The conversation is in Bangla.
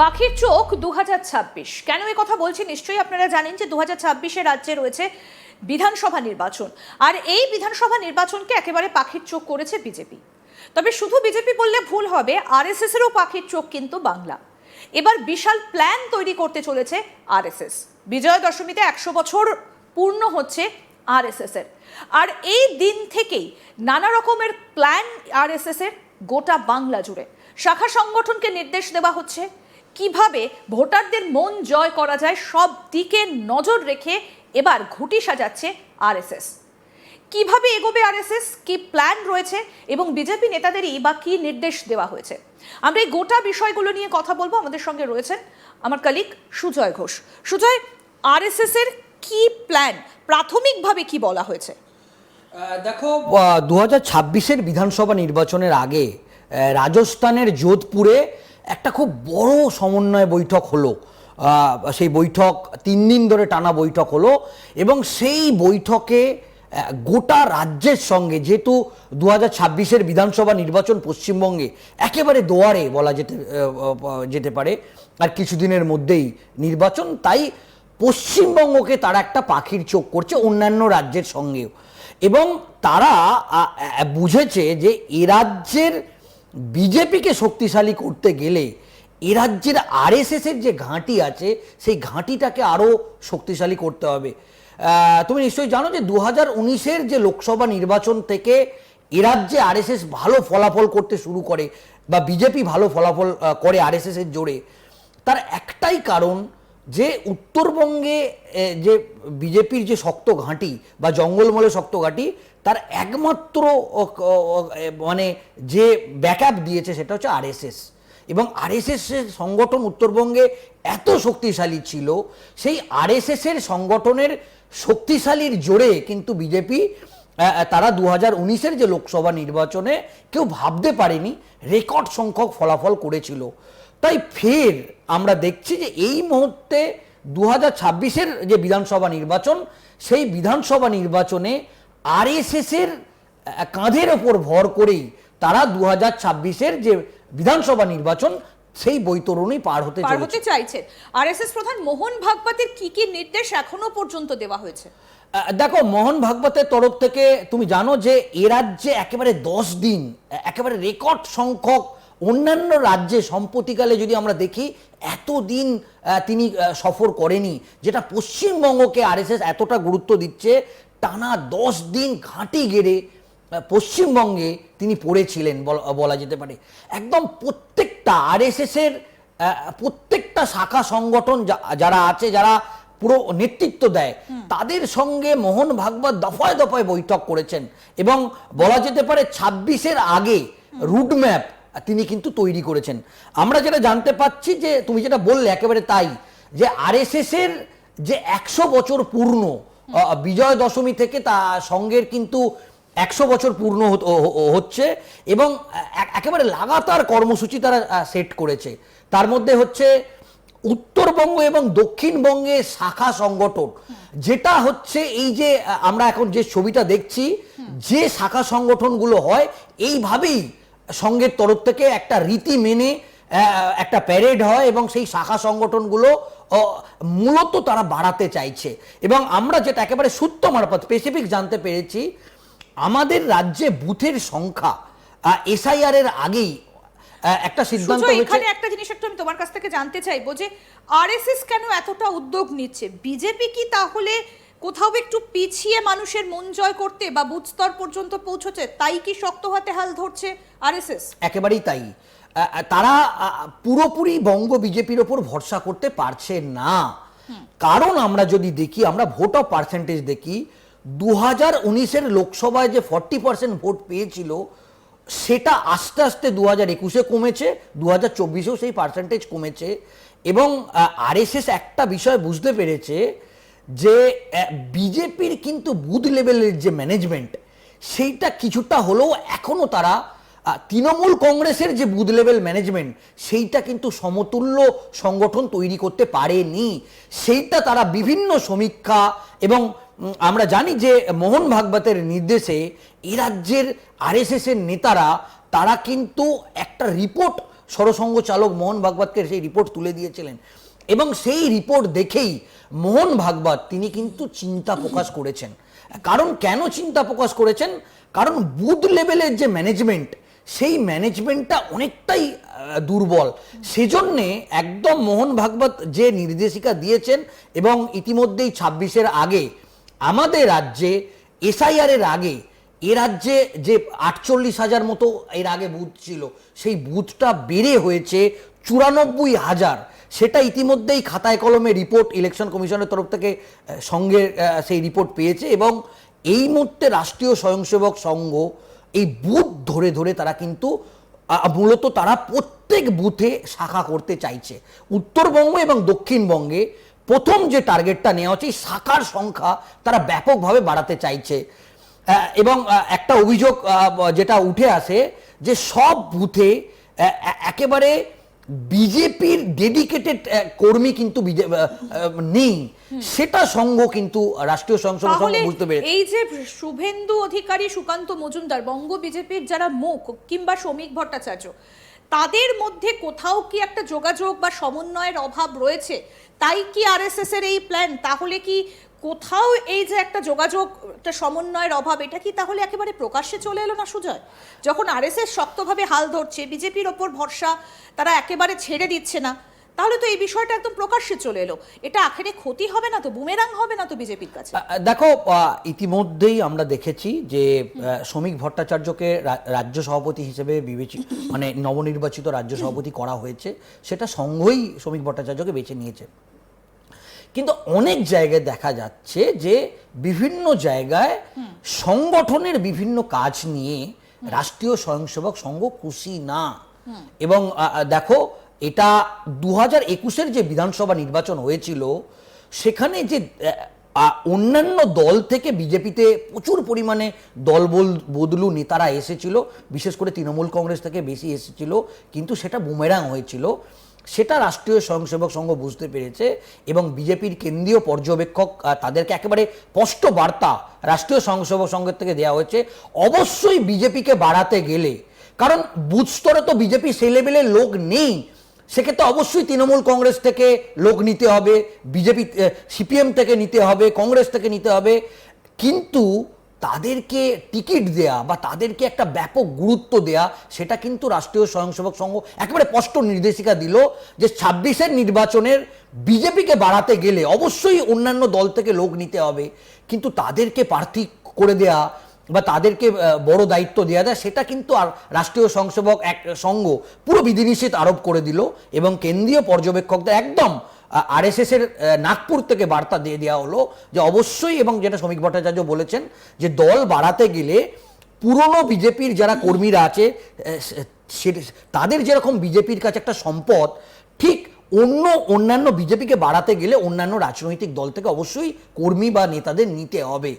পাখির চোখ দু হাজার ছাব্বিশ। কেন এই কথা বলছি? নিশ্চয়ই আপনারা জানেন যে দু ছাব্বিশে রাজ্যে রয়েছে বিধানসভা নির্বাচন। আর এই বিধানসভা নির্বাচনকে একেবারে পাখির চোখ করেছে বিজেপি। তবে শুধু বিজেপি বললে ভুল হবে আরএসএস এরও পাখির চোখ কিন্তু বাংলা। এবার বিশাল প্ল্যান তৈরি করতে চলেছে আরএসএস। বিজয়া দশমীতে একশো বছর পূর্ণ হচ্ছে আরএসএস এর আর এই দিন থেকেই নানা রকমের প্ল্যান আরএসএস এর গোটা বাংলা জুড়ে। শাখা সংগঠনকে নির্দেশ দেওয়া হচ্ছে কীভাবে ভোটারদের মন জয় করা যায় সব দিকে নজর রেখে এবার ঘুটি সাজাচ্ছে আরএসএস। কীভাবে এগোবে আরএসএস? কি প্ল্যান রয়েছে? এবং বিজেপি নেতাদেরই বা কি নির্দেশ দেওয়া হয়েছে? আমরা এই গোটা বিষয়গুলো নিয়ে কথা বলব। আমাদের সঙ্গে রয়েছেন আমার কালিক সুজয় ঘোষ। সুজয় আরএসএস এর কি প্ল্যান? প্রাথমিকভাবে কি বলা হয়েছে? দেখো দু হাজার ছাব্বিশের বিধানসভা নির্বাচনের আগে রাজস্থানের যোধপুরে একটা খুব বড় সমন্বয় বৈঠক হলো। সেই বৈঠক তিন দিন ধরে টানা বৈঠক হলো এবং সেই বৈঠকে গোটা রাজ্যের সঙ্গে যেহেতু দু হাজার বিধানসভা নির্বাচন পশ্চিমবঙ্গে একেবারে দোয়ারে বলা যেতে যেতে পারে, আর কিছুদিনের মধ্যেই নির্বাচন, তাই পশ্চিমবঙ্গকে তারা একটা পাখির চোখ করছে অন্যান্য রাজ্যের সঙ্গেও। এবং তারা বুঝেছে যে এ রাজ্যের বিজেপিকে শক্তিশালী করতে গেলে এ রাজ্যের আরএসএস এর যে ঘাঁটি আছে, সেই ঘাঁটিটাকে আরও শক্তিশালী করতে হবে। তুমি নিশ্চয়ই জানো যে দু হাজার যে লোকসভা নির্বাচন থেকে এ রাজ্যে আরএসএস ভালো ফলাফল করতে শুরু করে বা বিজেপি ভালো ফলাফল করে আরএসএস এর জোরে, তার একটাই কারণ যে উত্তরবঙ্গে যে বিজেপির যে শক্ত ঘাঁটি বা জঙ্গলমলে শক্ত ঘাঁটি, তার একমাত্র মানে যে ব্যাকআপ দিয়েছে সেটা হচ্ছে আরএসএস এবং আরএসএস এর সংগঠন উত্তরবঙ্গে এত শক্তিশালী ছিল, সেই আরএসএস এর সংগঠনের শক্তিশালীর জোরে কিন্তু বিজেপি তারা দু হাজার উনিশের যে লোকসভা নির্বাচনে কেউ ভাবতে পারেনি, রেকর্ড সংখ্যক ফলাফল করেছিল। তাই ফের আমরা দেখছি যে এই মুহূর্তে দু হাজার যে বিধানসভা নির্বাচন সেই বিধানসভা নির্বাচনে আরএসএস এর কাঁধের ওপর ভর করেই তারা দু হাজার যে বিধানসভা নির্বাচন সেই বৈতরণী পার হতে পার হতে চাইছেন আরএসএস প্রধান মোহন ভাগবতের কি কি নির্দেশ এখনও পর্যন্ত দেওয়া হয়েছে? দেখো মোহন ভাগবতের তরফ থেকে তুমি জানো যে এ রাজ্যে একেবারে দশ দিন একেবারে রেকর্ড সংখ্যক অন্যান্য রাজ্যে সম্প্রতিকালে যদি আমরা দেখি এতদিন তিনি সফর করেনি যেটা পশ্চিমবঙ্গকে আরএসএস এতটা গুরুত্ব দিচ্ছে টানা দশ দিন ঘাঁটি গেড়ে পশ্চিমবঙ্গে তিনি পড়েছিলেন বল- যেতে পারে। একদম প্রত্যেকটা আরএসএস এর আহ, প্রত্যেকটা শাখা সংগঠন যা- যারা আছে যারা পুরো নেতৃত্ব দেয় তাদের সঙ্গে মোহন ভাগবত দফায় দফায় বৈঠক করেছেন। এবং বলা যেতে পারে ছাব্বিশের আগে রুটম্যাপ তিনি কিন্তু তৈরি করেছেন। আমরা যেটা জানতে পাচ্ছি যে, তুমি যেটা বললে, একেবারে তাই, যে আরএসএস এর যে একশো বছর পূর্ণ বিজয় দশমী থেকে তা সঙ্গের কিন্তু একশো বছর পূর্ণ হচ্ছে এবং একেবারে লাগাতার কর্মসূচি তারা সেট করেছে। তার মধ্যে হচ্ছে উত্তরবঙ্গ এবং দক্ষিণবঙ্গে শাখা সংগঠন, যেটা হচ্ছে এই যে আমরা এখন যে ছবিটা দেখছি, যে শাখা সংগঠনগুলো হয়, এইভাবেই সঙ্গের তরফ থেকে একটা রীতি মেনে একটা প্যারেড হয় এবং সেই শাখা সংগঠনগুলো মূলত তারা বাড়াতে চাইছে। এবং আমরা যেটা একেবারে সূত্র মারফত স্পেসিফিক জানতে পেরেছি আমাদের রাজ্যে বুথের সংখ্যা এসআইআর এর আগেই একটা সিদ্ধান্ত হয়েছে। এখানে একটা জিনিস একটু আমি তোমার কাছ থেকে জানতে চাইব যে আরএসএস কেন এতটা উদ্যোগ নিচ্ছে? বিজেপি কি তাহলে কোথাও একটু পিছিয়ে মানুষের মন জয় করতে বা বুথ স্তর পর্যন্ত পৌঁছচ্ছে তাই কি শক্ত হাতে হাল ধরছে আরএসএস? একেবারেই তাই। তারা পুরোপুরি বঙ্গ বিজেপির ওপর ভরসা করতে পারছে না। কারণ আমরা যদি দেখি আমরা ভোট অফ পার্সেন্টেজ দেখি দু হাজার উনিশের লোকসভায় যে ফর্টি পার্সেন্ট ভোট পেয়েছিল সেটা আস্তে আস্তে দু হাজার একুশে কমেছে দু হাজার চব্বিশেও সেই পার্সেন্টেজ কমেছে এবং আরএসএস একটা বিষয় বুঝতে পেরেছে যে বিজেপির কিন্তু বুথ লেভেলের যে ম্যানেজমেন্ট সেইটা কিছুটা হলেও এখনও তারা তৃণমূল কংগ্রেসের যে বুথ লেভেল ম্যানেজমেন্ট সেইটা কিন্তু সমতুল্য সংগঠন তৈরি করতে পারেনি। সেইটা তারা বিভিন্ন সমীক্ষা এবং আমরা জানি যে মোহন ভাগবতের নির্দেশে এ রাজ্যের আরএসএস এর নেতারা, তারা কিন্তু একটা রিপোর্ট সরসংঘ চালক মোহন ভাগবতকে সেই রিপোর্ট তুলে দিয়েছিলেন। এবং সেই রিপোর্ট দেখেই মোহন ভাগবত তিনি কিন্তু চিন্তা প্রকাশ করেছেন। কারণ কেন চিন্তা প্রকাশ করেছেন? কারণ বুথ লেভেলের যে ম্যানেজমেন্ট সেই ম্যানেজমেন্টটা অনেকটাই দুর্বল। সেজন্যে একদম মোহন ভাগবত যে নির্দেশিকা দিয়েছেন এবং ইতিমধ্যেই ছাব্বিশের আগে আমাদের রাজ্যে এসআইআর এর আগে, এ রাজ্যে যে আটচল্লিশ হাজার মতো এর আগে বুথ ছিল, সেই বুথটা বেড়ে হয়েছে চুরানব্বই হাজার। সেটা ইতিমধ্যেই খাতায় কলমে রিপোর্ট ইলেকশন কমিশনের তরফ থেকে সঙ্গে সেই রিপোর্ট পেয়েছে এবং এই মুহূর্তে রাষ্ট্রীয় স্বয়ংসেবক সংঘ এই বুথ ধরে ধরে তারা কিন্তু মূলত তারা প্রত্যেক বুথে শাখা করতে চাইছে। উত্তরবঙ্গ এবং দক্ষিণবঙ্গে প্রথম যে টার্গেটটা নেওয়া হচ্ছে শাখার সংখ্যা তারা ব্যাপকভাবে বাড়াতে চাইছে। এবং একটা অভিযোগ যেটা উঠে আসে যে সব বুথে একেবারে বিজেপির ডেডিকেটেড কর্মী কিন্তু নেই। সেটা সংঘ কিন্তু রাষ্ট্রীয় সংসদ সংঘ বুঝতে পেরেছে। এই যে শুভেন্দু অধিকারী সুকান্ত মজুমদার বঙ্গ বিজেপির যারা মুখ কিংবা শ্রমিক ভট্টাচার্য তাদের মধ্যে কোথাও কি একটা যোগাযোগ বা সমন্বয়ের অভাব রয়েছে? তাই কি আরএসএস এর এই প্ল্যান তাহলে কি কোথাও এই যে একটা যোগাযোগ একটা সমন্বয়ের অভাব, এটা কি তাহলে একেবারে প্রকাশ্যে চলে এলো না, সুজয়? যখন আরএসএস শক্তভাবে হাল ধরছে, বিজেপির ওপর ভরসা তারা একেবারে ছেড়ে দিচ্ছে না, তাহলে তো এই বিষয়টা একদম প্রকাশ্যে চলে এলো। এটা আখেরে ক্ষতি হবে না তো, বুমেরাং হবে না তো বিজেপির কাছে? দেখো ইতিমধ্যেই আমরা দেখেছি যে শ্রমিক ভট্টাচার্যকে রাজ্য সভাপতি হিসেবে বিবেচিত মানে নবনির্বাচিত রাজ্য সভাপতি করা হয়েছে। সেটা সংঘই শ্রমিক ভট্টাচার্যকে বেছে নিয়েছে। কিন্তু অনেক জায়গায় দেখা যাচ্ছে যে বিভিন্ন জায়গায় সংগঠনের বিভিন্ন কাজ নিয়ে রাষ্ট্রীয় স্বয়ংসেবক সংঘ খুশি না। এবং দেখো এটা দু হাজার একুশের যে বিধানসভা নির্বাচন হয়েছিল সেখানে যে অন্যান্য দল থেকে বিজেপিতে প্রচুর পরিমাণে দল বল- বদলু নেতারা এসেছিল। বিশেষ করে তৃণমূল কংগ্রেস থেকে বেশি এসেছিল। কিন্তু সেটা বুমেরাং হয়েছিল। সেটা রাষ্ট্রীয় স্বয়ংসেবক সংঘ বুঝতে পেরেছে এবং বিজেপির কেন্দ্রীয় পর্যবেক্ষক তাদেরকে একেবারে স্পষ্ট বার্তা রাষ্ট্রীয় স্বয়ংসেবক সংঘের থেকে দেওয়া হয়েছে, অবশ্যই বিজেপিকে বাড়াতে গেলে। কারণ বুথ স্তরে তো বিজেপি সেই লেভেলের লোক নেই। সেক্ষেত্রে অবশ্যই তৃণমূল কংগ্রেস থেকে লোক নিতে হবে, বিজেপি সিপিএম থেকে নিতে হবে, কংগ্রেস থেকে নিতে হবে। কিন্তু তাদেরকে টিকিট দেয়া বা তাদেরকে একটা ব্যাপক গুরুত্ব দেয়া, সেটা কিন্তু রাষ্ট্রীয় স্বয়ংসেবক সংঘ একেবারে স্পষ্ট নির্দেশিকা দিল যে ছাব্বিশের নির্বাচনের বিজেপিকে বাড়াতে গেলে অবশ্যই অন্যান্য দল থেকে লোক নিতে হবে। কিন্তু তাদেরকে প্রার্থী করে দেয়া বা তাদেরকে বড় দায়িত্ব দেওয়া যায় সেটা কিন্তু আর রাষ্ট্রীয় সংসেবক এক সংঘ পুরো বিধিনিষেধ আরোপ করে দিল এবং কেন্দ্রীয় পর্যবেক্ষকদের একদম আরএসএস এর নাগপুর থেকে বার্তা দিয়ে দেওয়া হলো যে অবশ্যই এবং যেটা শ্রমিক ভট্টাচার্য বলেছেন যে দল বাড়াতে গেলে পুরনো বিজেপির যারা কর্মীরা আছে তাদের যেরকম বিজেপির কাছে একটা সম্পদ, ঠিক অন্য অন্যান্য বিজেপিকে বাড়াতে গেলে অন্যান্য রাজনৈতিক দল থেকে অবশ্যই কর্মী বা নেতাদের নিতে হবে।